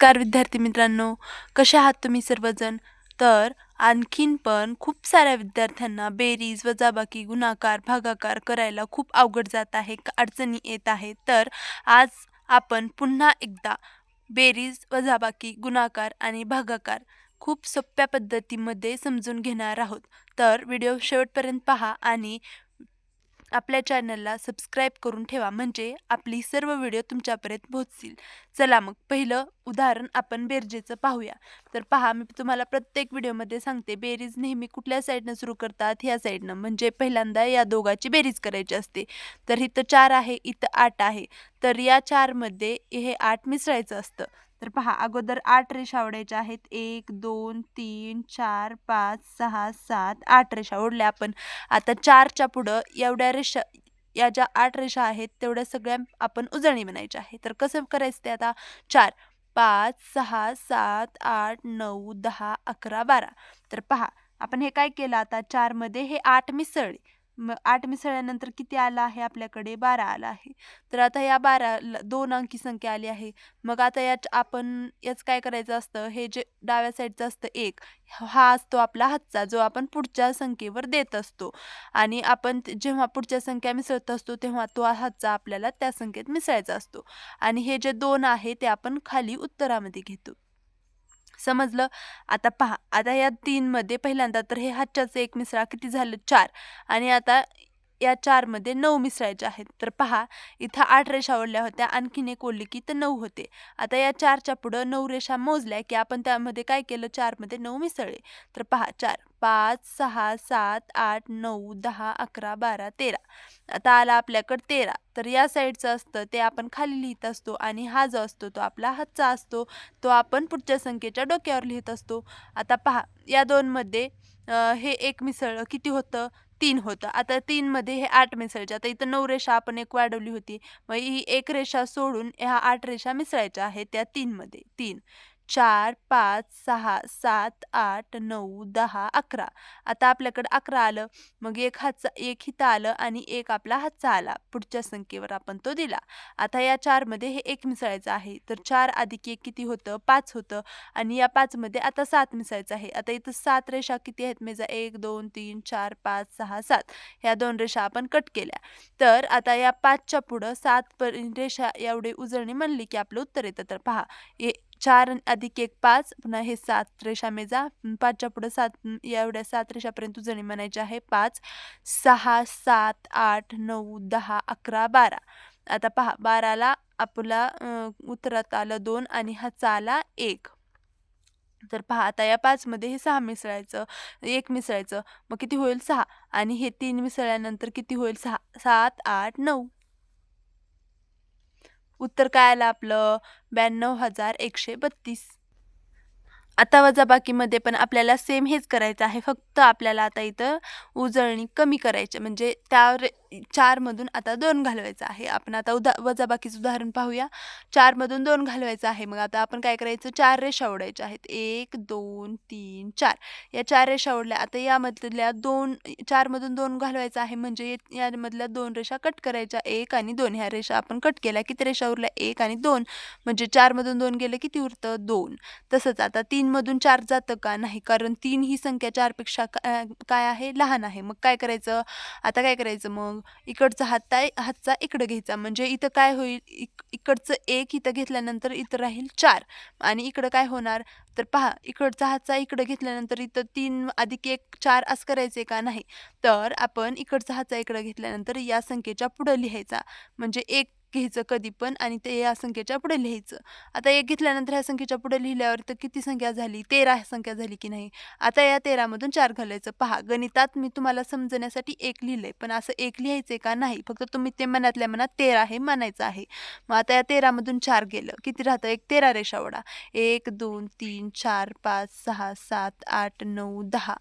नमस्कार विद्यार्थी मित्रांनो कसे आहात तुम्ही सर्वजण? तर आणखीन पण खूप साऱ्या विद्यार्थ्यांना बेरीज वजाबाकी गुणाकार भागाकार करायला खूप अवघड जात आहे अडचणी येत आहे तर आज आपण पुन्हा एकदा बेरीज वजाबाकी गुणाकार आणि भागाकार खूप सोप्या पद्धतीमध्ये समजून घेणार आहोत. तर व्हिडिओ शेवटपर्यंत पहा आणि आपल्या चॅनलला सबस्क्राईब करून ठेवा म्हणजे आपली सर्व व्हिडिओ तुमच्यापर्यंत पोहोचतील. चला मग पहिलं उदाहरण आपण बेरजेचं पाहूया. तर पहा मी तुम्हाला प्रत्येक व्हिडिओमध्ये सांगते बेरीज नेहमी कुठल्या साईडनं सुरू करतात? ह्या साईडनं. म्हणजे पहिल्यांदा या दोघाची बेरीज करायची असते. तर इथं चार आहे इथं आठ आहे. तर या चारमध्ये हे आठ मिसळायचं असतं. तर पहा अगोदर आठ रेषा ओढायच्या आहेत. एक दोन तीन चार पाच सहा सात आठ रेषा ओढल्या आपण. आता चारच्या पुढं एवढ्या रेषा या ज्या आठ रेषा आहेत तेवढ्या सगळ्या आपण उजळणी बनायच्या आहे. तर कसं करायचं ते आता? चार पाच सहा सात आठ नऊ दहा अकरा बारा. तर पहा आपण हे काय केलं आता? चारमध्ये हे आठ मिसळले. मग आठ मिसळल्यानंतर किती आला आहे आपल्याकडे? बारा आला आहे. तर आता या बारा दोन अंकी संख्या आली आहे. मग आता याच आपण याच काय करायचं असतं? हे जे डाव्या साईडचं असतं एक हा असतो आपला हातचा जो आपण पुढच्या संख्येवर देत असतो. आणि आपण ते- जेव्हा पुढच्या संख्या मिसळत असतो तेव्हा तो हातचा आपल्याला त्या संख्येत मिसळायचा असतो. आणि हे जे दोन आहे ते आपण खाली उत्तरामध्ये घेतो. समजलं? आता पहा आता या तीनमध्ये पहिल्यांदा तर हे हातच्याचं एक मिसळा किती झालं? चार. आणि आता या चारमध्ये नऊ मिसळायचे आहेत. तर पहा इथं आठ रेषा ओढल्या होत्या आणखीन एक ओढली की तर नऊ होते. आता या चारच्या पुढं नऊ रेषा मोजल्या की आपण त्यामध्ये काय केलं? चारमध्ये नऊ मिसळले. तर पहा चार पाच सहा सात आठ नऊ दहा अकरा बारा तेरा. आता आला आपल्याकडं तेरा. तर या साईडचं असतं ते आपण खाली लिहित असतो आणि हा जो असतो तो आपला हातचा असतो. तो आपण पुढच्या संख्येच्या डोक्यावर लिहित असतो. आता पहा या दोनमध्ये हे एक मिसळ किती होतं? तीन होतं. आता तीनमध्ये हे आठ मिसळायचे आता इथं नऊ रेषा आपण एक वाढवली होती. मग ही एक रेषा सोडून ह्या आठ रेषा मिसळायच्या आहेत त्या तीनमध्ये. तीन. चार पाच सहा सात आठ नऊ दहा अकरा. आता आपल्याकडे अकरा आलं. मग एक हातचा एक हिता आलं आणि एक आपला हातचा आला. पुढच्या संख्येवर आपण तो दिला. आता या चारमध्ये हे एक मिसळायचं आहे. तर चार अधिक एक किती होतं? पाच होतं. आणि या पाचमध्ये आता सात मिसळायचं आहे. आता इथं सात रेषा किती आहेत? मेजा एक दोन तीन चार पाच सहा सात. ह्या दोन रेषा आपण कट केल्या. तर आता या पाचच्या पुढं सात पर रेषा एवढे उजळणी म्हणली की आपलं उत्तर येतं. तर पहा हे चार अधिक एक पाच. पुन्हा हे सात रेषा मेजा पाचच्या पुढं सात एवढ्या सात रेषापर्यंत उजळणी म्हणायची आहे. पाच सहा सात आठ नऊ दहा अकरा बारा. आता पहा बाराला आपला अं, उत्तरात आलं दोन आणि हाचाला एक. तर पहा आता या पाचमध्ये हे सहा मिसळायचं एक मिसळायचं. मग किती होईल सहा? आणि हे तीन मिसळल्यानंतर किती होईल सहा? सात आठ नऊ. उत्तर काय आलं आपलं? ब्याण्णव हजार एकशे बत्तीस. आता वजाबाकीमध्ये पण आपल्याला सेम हेच करायचं आहे. फक्त आपल्याला आता इथं उजळणी कमी करायची म्हणजे त्या रे चारमधून आता दोन घालवायचं आहे. आपण आता उदा वजाबाकीचं उदाहरण पाहूया. चारमधून दोन घालवायचं आहे. मग आता आपण काय करायचं? चार रेषा ओढायच्या आहेत. एक दोन तीन चार. या चार रेषा ओढल्या. आता यामधल्या दोन चारमधून दोन घालवायचं आहे म्हणजे यामधल्या दोन रेषा कट करायच्या. एक आणि दोन. ह्या रेषा आपण कट केल्या. किती रेषा उरल्या? एक आणि दोन. म्हणजे चारमधून दोन गेलं किती उरतं? दोन. तसंच आता तीनमधून चार जातं का? नाही. कारण तीन ही संख्या चारपेक्षा का- काय आहे? लहान आहे. मग काय करायचं? आता काय करायचं? मग इकडचा हात आहे हातचा इकडं घ्यायचा. म्हणजे इथं काय होईल इक इकडचं एक इथं घेतल्यानंतर इथं राहील चार. आणि इकडं काय होणार तर पहा इकडचा हातचा इकडं घेतल्यानंतर इथं तीन अधिक एक चार असं करायचे का नाही? तर आपण इकडचा हातचा इकडं घेतल्यानंतर या संख्येच्या पुढं लिहायचा. म्हणजे एक घ्यायचं कधी पण आणि ते या संख्येच्या पुढे लिहायचं. आता एक घेतल्यानंतर ह्या संख्येच्या पुढे लिहिल्यावर तर किती संख्या झाली? तेरा संख्या झाली की नाही? आता या तेरामधून चार घालायचं. पहा गणितात मी तुम्हाला समजण्यासाठी एक लिहिलंय पण असं एक लिहायचंय का नाही? फक्त तुम्ही ते मनातल्या मनात तेरा हे म्हणायचं आहे. मग आता या तेरामधून चार गेलं. किती राहतं? एक तेरा रेषावडा एक दोन तीन चार पाच सहा सात आठ नऊ दहा.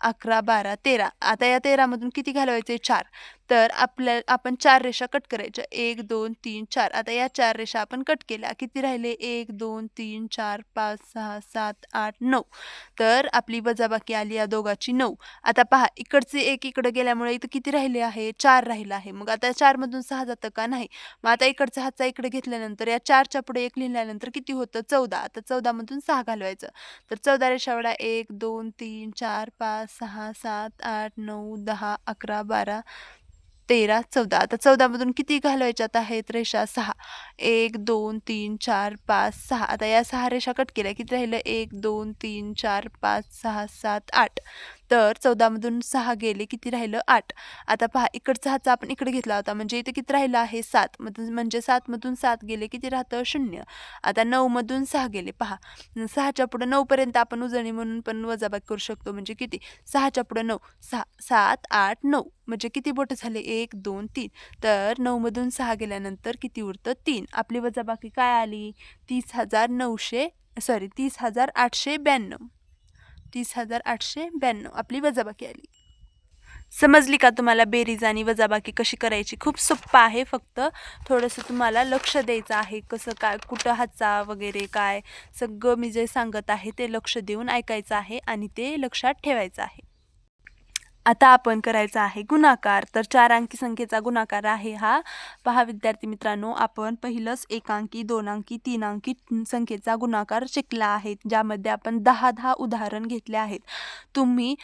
अकरा बारा तेरा. आता या तेरामधून किती घालवायचे चार. तर आपल्या आपण चार रेषा कट करायच्या. एक दोन तीन चार. आता या चार रेषा आपण कट केल्या. किती राहिले? एक दोन तीन चार पाच सहा सात आठ नऊ. तर आपली वजाबाकी आली या दोघाची नऊ. आता पहा इकडचे एक इकडं गेल्यामुळे इथं किती राहिले आहे? चार राहिलं आहे. मग आता चारमधून सहा जातं का? नाही. मग आता इकडचा हातचा इकडे घेतल्यानंतर या चारच्या पुढे एक लिहिल्यानंतर किती होतं? चौदा. आता चौदामधून सहा घालवायचं. तर चौदा रेषावडा एक दोन तीन चार पाच सहा सात आठ नऊ दहा अकरा बारा तेरा चौदा. आता चौदामधून किती घालवायच्यात आहेत रेषा? सहा. एक दोन तीन चार पाच सहा. आता या सहा रेषा कट केल्या. किती राहिलं? एक दोन तीन चार पाच सहा सात आठ. तर चौदामधून सहा गेले किती राहिलं? आठ. आता पहा इकडचा हाचा आपण इकडे घेतला होता म्हणजे इथे किती राहिलं आहे? सात. मधून म्हणजे सातमधून सात गेले किती राहतं? शून्य. आता नऊमधून सहा गेले पहा. सहाच्या पुढं नऊपर्यंत आपण उजळणी म्हणून पण वजाबाकी करू शकतो म्हणजे किती? सहाच्या पुढं नऊ. सहा सात आठ नऊ. म्हणजे किती बोटं झाले? एक दोन तीन. तर नऊमधून सहा गेल्यानंतर किती उरतं? तीन. आपली वजाबाकी काय आली? तीस हजार नऊशे सॉरी तीस हजार आठशे ब्याण्णव. तीस हजार आठशे ब्याण्णव. आपली वजाबाकी आली. समजली का तुम्हाला बेरीज आणि वजाबाकी कशी करायची? खूप सोप्पं आहे फक्त थोडंसं तुम्हाला लक्ष द्यायचं आहे. कसं काय कुठं हाचा वगैरे काय सगळं मी जे सांगत आहे ते लक्ष देऊन ऐकायचं आहे आणि ते लक्षात ठेवायचं आहे. आता आपण करायचा आहे गुणाकार. तर चार अंकी संख्येचा गुणाकार आहे हा. पहा विद्यार्थी मित्रांनो आपण पहिलंच एकांकी दोन अंकी तीन अंकी संख्येचा गुणाकार शिकला आहे ज्यामध्ये आपण दहा दहा उदाहरण घेतले आहेत. तुम्ही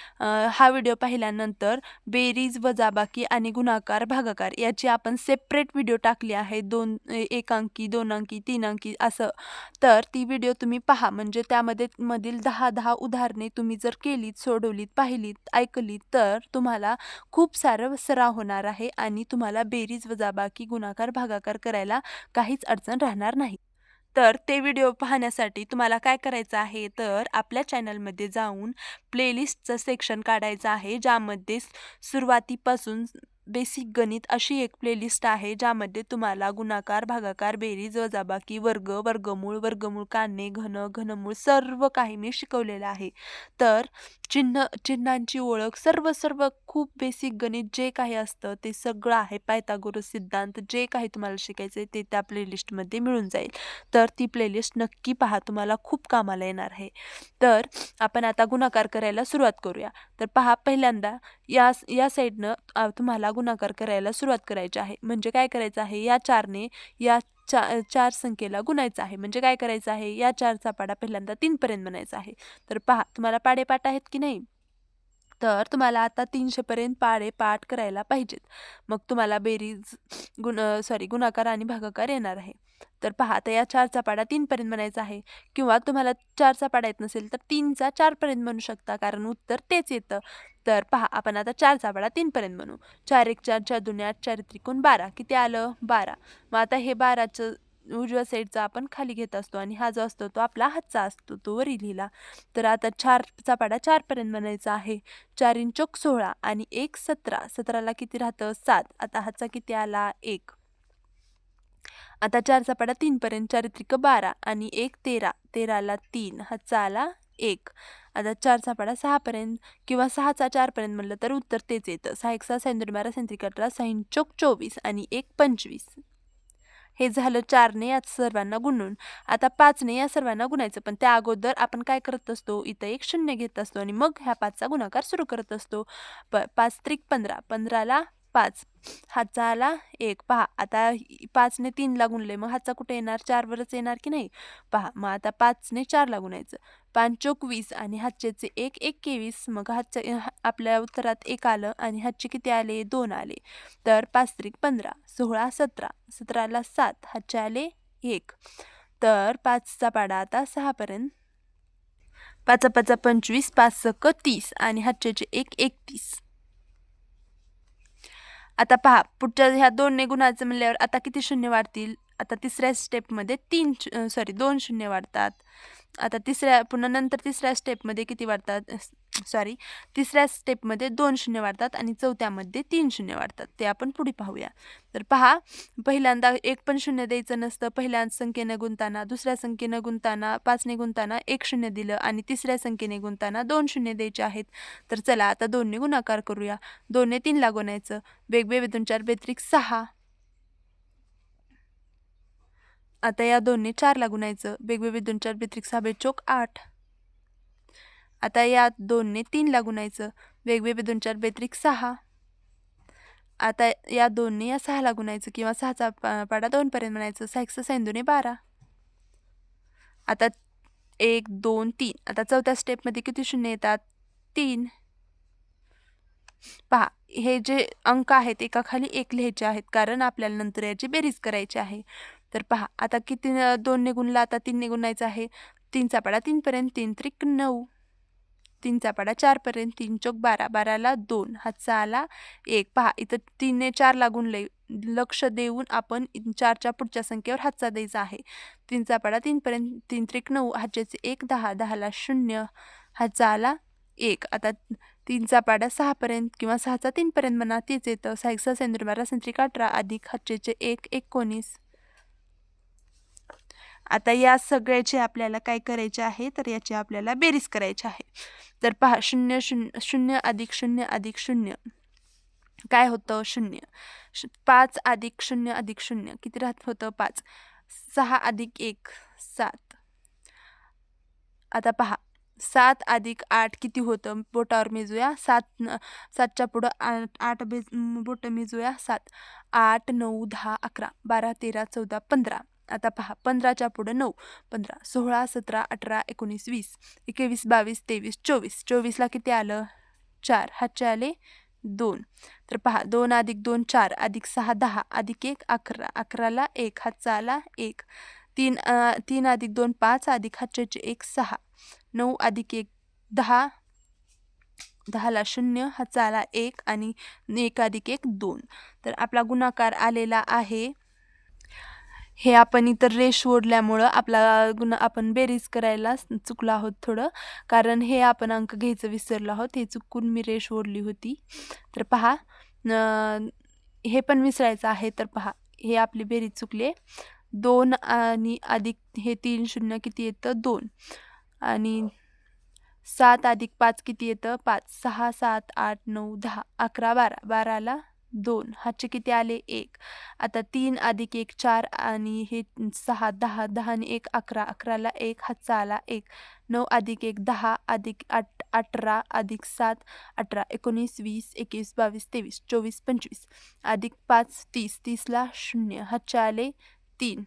हा व्हिडिओ पाहिल्यानंतर बेरीज वजाबाकी आणि गुणाकार भागाकार याची आपण सेपरेट व्हिडिओ टाकली आहे. दोन एकांकी दोन अंकी तीन अंकी असं. तर ती व्हिडिओ तुम्ही पहा. म्हणजे त्यामध्ये मधील दहा दहा उदाहरणे तुम्ही जर केलीत सोडवलीत पाहिलीत ऐकलीत तर तर तुम्हाला खूप सारं सराव होणार आहे आणि तुम्हाला बेरीज वजाबाकी गुणाकार भागाकार करायला काहीच अडचण राहणार नाही. तर ते व्हिडिओ पाहण्यासाठी तुम्हाला काय करायचं आहे तर आपल्या चॅनलमध्ये जाऊन प्लेलिस्टचं सेक्शन काढायचं आहे ज्यामध्ये सुरुवातीपासून बेसिक गणित अशी एक प्लेलिस्ट आहे ज्यामध्ये तुम्हाला गुणाकार भागाकार बेरीज वजाबाकी वर्ग वर्गमूळ वर्गमूळ काढणे घन घनमूळ सर्व काही मी शिकवलेलं आहे. तर चिन्ह चिन्हांची ओळख सर्व सर्व खूप बेसिक गणित जे काही असतं ते सगळं आहे. पायथागोरस सिद्धांत जे काही तुम्हाला शिकायचं आहे ते त्या प्लेलिस्टमध्ये मिळून जाईल. तर ती प्लेलिस्ट नक्की पहा तुम्हाला खूप कामाला येणार आहे. तर आपण आता गुणाकार करायला सुरुवात करूया. तर पहा पहिल्यांदा या या साईडनं तुम्हाला गुणाकार करायला सुरुवात करायची आहे. म्हणजे काय करायचं आहे? या चारने या चा चार संख्येला गुणायचं आहे. म्हणजे काय करायचं आहे? या चारचा पाडा पहिल्यांदा तीनपर्यंत बनायचा आहे. तर पहा तुम्हाला पाडेपाठ आहेत की नाही? तर तुम्हाला आता तीनशेपर्यंत पाडे पाठ करायला पाहिजेत. मग तुम्हाला बेरीज गुण सॉरी गुणाकार आणि भागाकार येणार आहे. तर पहा आता या चारचा पाडा तीनपर्यंत बनायचा आहे. किंवा तुम्हाला चारचा पाडा येत नसेल तर तीनचा चारपर्यंत बनू शकता कारण उत्तर तेच येतं. तर पहा आपण आता चारचा पाडा तीनपर्यंत बनू चार एक चार चार दोन आठ चार त्रिकोण बारा. किती आलं? बारा. मग आता हे बाराचं उजव्या साईडचा आपण खाली घेत असतो आणि हा जो असतो तो आपला हातचा असतो तो वरी लिहिला तर आता चारचा पाडा चारपर्यंत बनायचा आहे. चार इंचोक सोळा आणि एक सतरा. सतराला किती राहतं? सात. आता हातचा किती आला? एक. आता चारचा पाडा तीनपर्यंत चारित्रिक बारा आणि एक तेरा. तेराला तीन. हातचा आला एक. आता चारचा पाडा सहापर्यंत किंवा सहाचा चारपर्यंत म्हणलं तर उत्तर तेच येतं. सहा एक सहा सैंद्री बारा सैंत्रिक अठरा सैन चोक चोवीस आणि एक पंचवीस. हे झालं चारने या सर्वांना गुणून. आता पाचने या सर्वांना गुणायचं. पण त्या अगोदर आपण काय करत असतो? इथं एक शून्य घेत असतो आणि मग ह्या पाचचा गुणाकार सुरू करत असतो. प पाच त्रिक पंधरा. पंधराला पाच. हातचा आला एक. पहा आता पाचने पाचने तीनला गुणले मग हातचा कुठे येणार? चारवरच येणार की नाही? पहा मग आता पाचने चारला गुणायचं पांचोक वीस आणि हातचेचे एक एक्केवीस मग हातच्या आपल्या उत्तरात एक आलं आणि हातचे किती आले? दोन आले. तर पाच त्रिक पंधरा सोळा सतरा. सतराला सात हातचे आले एक. तर पाचचा पाडा आता सहापर्यंत. पाचा पाचा पंचवीस पाच सक तीस आणि हातचे एक एकतीस. आता पहा पुढच्या ह्या दोन गुणाचं म्हणल्यावर आता किती शून्य वाढतील? आता तिसऱ्या स्टेपमध्ये तीन सॉरी दोन शून्य वाढतात. आता तिसऱ्या पुन्हा नंतर तिसऱ्या स्टेपमध्ये किती वाढतात? सॉरी तिसऱ्या स्टेपमध्ये दोन शून्य वाढतात आणि चौथ्यामध्ये तीन शून्य वाढतात. ते आपण पुढे पाहूया. तर पहा पहिल्यांदा एक पण शून्य द्यायचं नसतं. पहिल्या संख्येनं गुंताना दुसऱ्या संख्येनं गुंताना पाचने गुंताना एक शून्य दिलं आणि तिसऱ्या संख्येने गुंताना दोन शून्य द्यायचे आहेत. तर चला आता दोनने गुणाकार करूया. दोनने तीनला गुणायचं वेगवेगळे दोन चार बेत्रिक सहा. आता या दोनने चारला गुणायचं वेगवेगळे दोन चार बेत्रिक साबे चोक आठ. आता या दोनने तीनला गुणायचं वेगवेगळे दोन चार बेत्रिक सहा. आता या दोनने या सहाला गुणायचं किंवा सहाचा पा- पाडा दोनपर्यंत म्हणायचं. सहा एक बारा. आता एक दोन तीन. आता चौथ्या स्टेपमध्ये किती शून्य येतात? तीन. पहा हे जे अंक आहेत एकाखाली एक लिहायचे आहेत. कारण आपल्याला नंतर याची बेरीज करायची आहे. तर पहा आता किती दोन निघूनला आता तीन गुणायचं आहे. तीनचा पाडा तीनपर्यंत तीन त्रिक नऊ. तीनचा पाडा चारपर्यंत तीन चौक बारा बाराला दोन. हातचा आला एक. पहा इथं तीनने चार लागून लय लक्ष देऊन आपण चारच्या पुढच्या संख्येवर हातचा द्यायचा आहे. तीनचा पाडा तीनपर्यंत तीन त्रिक नऊ. हातच्याचे एक दहा. दहाला शून्य. हातचा आला एक. आता तीनचा पाडा सहापर्यंत किंवा सहाचा तीनपर्यंत म्हणा तीच येतं. सहा एक सहा सेंद्र बारा सेंत्रिक अठरा अधिक हातचेचे एक एकोणीस. आता या सगळ्याचे आपल्याला काय करायचे आहे तर याची आपल्याला बेरीज करायची आहे. तर पहा शून्य शून्य शून्य अधिक शून्य अधिक शून्य. काय होतं? शून्य. श पाच अधिक शून्य अधिक शून्य. किती राहत होतं? पाच. सहा अधिक एक सात. आता पहा सात अधिक आठ किती होतं? बोटावर मेजूया. सात न- सातच्या पुढं आठ आठ बेज बोटं मेजूया. सात. आठ नऊ दहा अकरा. बारा तेरा चौदा पंधरा. आता पहा पंधराच्या पुढं नऊ पंधरा सोळा सतरा अठरा एकोणीस वीस एकवीस बावीस तेवीस चोवीस चोवीसला किती आलं? चार. हातचे आले दोन. तर पहा दोन अधिक दोन चार. अधिक सहा दहा. अधिक एक अकरा. अकराला एक हातचा आला एक. तीन तीन अधिक दोन पाच. अधिक हातचे एक सहा. नऊ अधिक एक दहा. दहाला शून्य हातचा आला एक आणि एक अधिक एक दोन. तर आपला गुणाकार आलेला आहे हे आपण इतर रेष ओढल्यामुळं आपला गुन्हा आपण बेरीज करायला चुकलो आहोत थोडं. कारण हे आपण अंक घ्यायचं विसरलो आहोत. हे चुकून मी रेष ओढली होती. तर पहा हे पण विसरायचं आहे. तर पहा हे आपली बेरीज चुकले दोन आणि अधिक हे तीन शून्य किती येतं? दोन. आणि सात अधिक पाच किती येतं? पाच. सहा सात आठ नऊ दहा. अकरा बारा. बाराला दोन हातचे किती आले? एक. आता तीन अधिक एक चार आणि हे सहा दहा. दहा आणि एक अकरा. अकराला एक हातचा आला एक. नऊ अधिक एक दहा अधिक आठ अठरा अधिक सात अठरा. एकोणीस वीस एकवीस बावीस तेवीस चोवीस पंचवीस. अधिक पाच तीस. तीसला शून्य. हातचे आले तीन.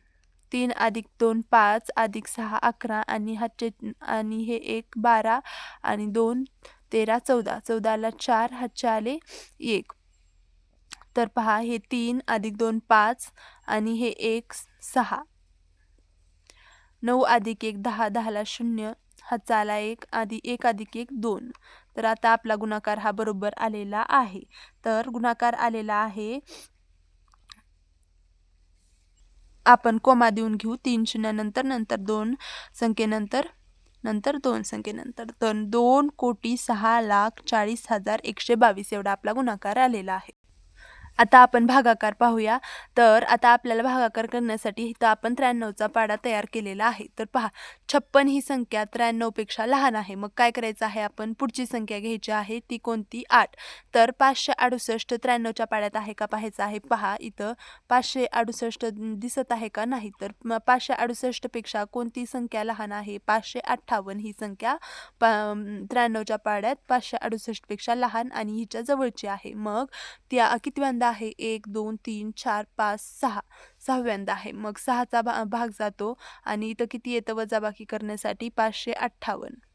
तीन अधिक दोन पाच अधिक सहा अकरा आणि हातचे आणि हे एक बारा आणि दोन तेरा चौदा. चौदाला चार हातचे आले एक. तर पहा हे तीन अधिक दोन पाच आणि हे एक सहा. नऊ अधिक एक दहा दहाला शून्य. हा चाला एक आधी एक अधिक एक दोन. तर आता आपला गुणाकार हा बरोबर आलेला आहे. तर गुणाकार आलेला आहे. आपण कोमा देऊन घेऊ. तीन शून्यानंतर नंतर दोन संख्येनंतर नंतर दोन संख्येनंतर तर दोन कोटी सहा लाख चाळीस हजार एकशे बावीस एवढा आपला गुणाकार आलेला आहे. आता आपण भागाकार पाहूया. तर आता आपल्याला भागाकार करण्यासाठी इथं आपण त्र्याण्णवचा पाडा तयार केलेला आहे. तर पहा छप्पन ही संख्या त्र्याण्णवपेक्षा लहान आहे. मग काय करायचं आहे आपण? पुढची संख्या घ्यायची आहे. ती कोणती? आठ. तर पाचशे अडुसष्ट त्र्याण्णवच्या पाड्यात आहे का पाहायचं आहे? पहा इथं पाचशे अडुसष्ट दिसत आहे का नाही? तर पाचशे अडुसष्टपेक्षा कोणती संख्या लहान आहे? पाचशे अठ्ठावन्न ही संख्या पा त्र्याण्णवच्या पाड्यात पाचशे अडुसष्टपेक्षा लहान आणि हिच्या जवळची आहे. मग त्या कितव्यांदा आहे. एक दोन तीन चार पाच सहा. सहाव्यांदा आहे. मग सहाचा भा भाग जातो आणि इथं किती येतं? वजाबाकी करण्यासाठी पाचशे अठ्ठावन्न.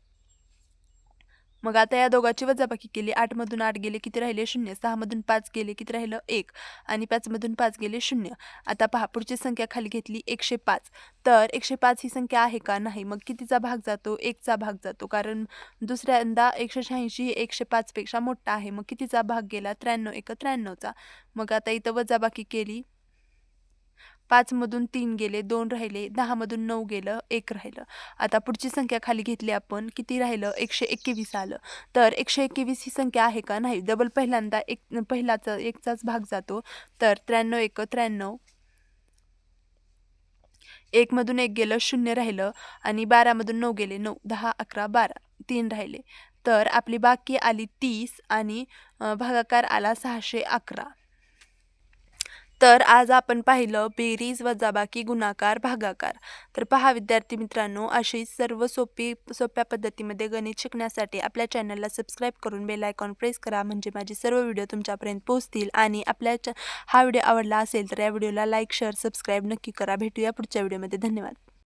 मग आता या दोघांची वजाबाकी केली. आठमधून आठ गेले किती राहिले? शून्य. सहामधून पाच गेले किती राहिलं? एक. आणि पाचमधून पाच गेले शून्य. आता पहा पुढची संख्या खाली घेतली एकशे पाच. तर एकशे पाच ही संख्या आहे का? नाही. मग कितीचा भाग जातो? एकचा भाग जातो. कारण दुसऱ्यांदा एकशे शहाऐंशी हे एकशे पाचपेक्षा मोठा आहे. मग कितीचा भाग गेला? त्र्याण्णव. एक त्र्याण्णवचा. मग आता इथं वजाबाकी केली. पाचमधून तीन गेले दोन राहिले दहामधून नऊ गेलं एक राहिलं. आता पुढची संख्या खाली घेतली आपण किती राहिलं? एकशे एकवीस आलं. तर एकशे एकवीस ही संख्या आहे का? नाही. डबल पहिल्यांदा एक पहिलाचा एकचाच भाग जातो. तर त्र्याण्णव एक त्र्याण्णव. एकमधून एक गेलं शून्य राहिलं. आणि बारामधून नऊ गेले नऊ दहा अकरा बारा तीन राहिले. तर आपली बाकी आली तीस आणि भागाकार आला सहाशे अकरा. तर आज आपण पाहिलं बेरीज वजाबाकी गुणाकार भागाकार. तर पहा विद्यार्थी मित्रांनो अशी सर्व सोपी सोप्या पद्धतीमध्ये गणित शिकण्यासाठी आपल्या चॅनलला सबस्क्राईब करून बेल आयकॉन प्रेस करा म्हणजे माझे सर्व व्हिडिओ तुमच्यापर्यंत पोहोचतील. आणि आपल्या हा व्हिडिओ आवडला असेल तर या व्हिडिओला लाईक शेअर सबस्क्राईब नक्की करा. भेटूया पुढच्या व्हिडिओमध्ये धन्यवाद.